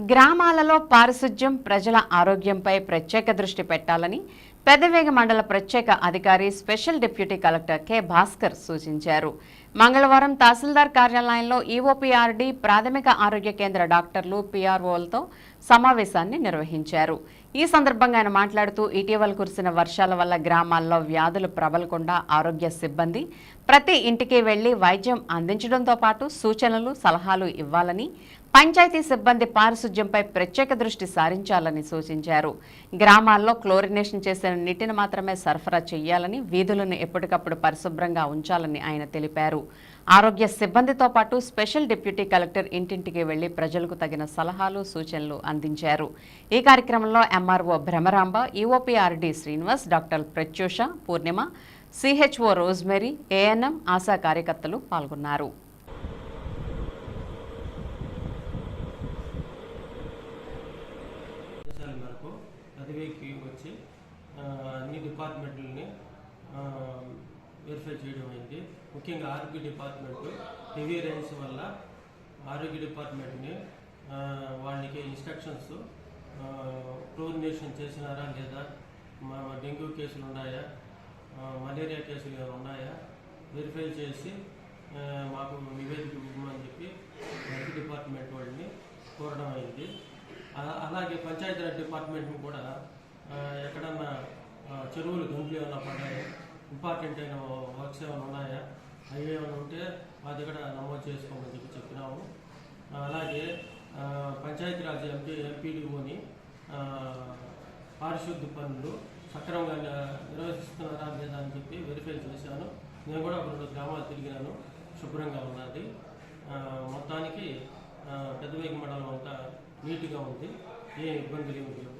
గ్రామాలలో పారిశుధ్యం ప్రజల ఆరోగ్యంపై ప్రత్యేక దృష్టి పెట్టాలని పెదవేగ మండల ప్రత్యేక అధికారి special deputy collector K. Bhaskar సూచించారు. మంగళవారం తహసీల్దార్ కార్యాలయంలో ఈఓపీఆర్డీ ప్రాథమిక ఆరోగ్య కేంద్ర డాక్టర్లు పీఆర్ఓలతో సమావేశాన్ని నిర్వహించారు. ఈ సందర్భంగా ఆయన మాట్లాడుతూ ఇటీవల కురిసిన వర్షాల వల్ల గ్రామాల్లో వ్యాధులు ప్రబలకుండా ఆరోగ్య సిబ్బంది ప్రతి ఇంటికి వెళ్ళి వైద్యం అందించడంతో పాటు సూచనలు సలహాలు ఇవ్వాలని పంచాయతీ సిబ్బంది పారిశుద్ధ్యంపై ప్రత్యేక దృష్టి సారించాలని సూచించారు. గ్రామాల్లో క్లోరినేషన్ చేసిన నీటిని మాత్రమే సరఫరా చేయాలని వీధులను ఎప్పటికప్పుడు పరిశుభ్రంగా ఉంచాలని ఆయన తెలిపారు. ఆరోగ్య సిబ్బందితో పాటు స్పెషల్ డిప్యూటీ కలెక్టర్ ఇంటింటికి వెళ్ళి ప్రజలకు తగిన సలహాలు సూచనలు అందించారు. ఈ కార్యక్రమంలో MRO Bhramaramba EOPRD Srinivas doctor Pratyusha Purnima CHO Rosemary ANM ASHA కార్యకర్తలు పాల్గొన్నారు. మేరకు అదివేకి వచ్చి అన్ని డిపార్ట్మెంట్లని వెరిఫై చేయడం అయింది. ముఖ్యంగా ఆరోగ్య డిపార్ట్మెంట్ హెవీ రైన్స్ వల్ల ఆరోగ్య డిపార్ట్మెంట్ని వాళ్ళకి ఇన్స్ట్రక్షన్స్ క్లోరినేషన్ చేసినారా లేదా మా డెంగ్యూ కేసులు ఉన్నాయా మలేరియా కేసులు ఏమైనా ఉన్నాయా వెరిఫై చేసి మాకు నివేదిక ఇవ్వమని చెప్పి హెల్త్ డిపార్ట్మెంట్ వాళ్ళని కోరడం అయింది. అలాగే పంచాయతీరాజ్ డిపార్ట్మెంట్ని కూడా ఎక్కడన్నా చెరువులు గంతులు ఏమైనా పడ్డాయి? ఇంపార్టెంట్ అయిన వర్క్స్ ఏమైనా ఉన్నాయా? అవి ఏమైనా ఉంటే మా దగ్గర నమోదు చేసుకోమని చెప్పి చెప్పినాము. అలాగే పంచాయతీరాజ్ ఎంపీ ఎంపీడీఓని పారిశుద్ధ్య పనులు సక్రమంగా నిర్వహిస్తున్నారా లేదా అని చెప్పి వెరిఫై చేశాను. నేను కూడా రెండు గ్రామాలు తిరిగినాను. శుభ్రంగా ఉన్నది. మొత్తానికి పెద్దవేగి మండలం అంతా నీట్గా ఉంది ఏ ఇబ్బందులు ఏమి లేవు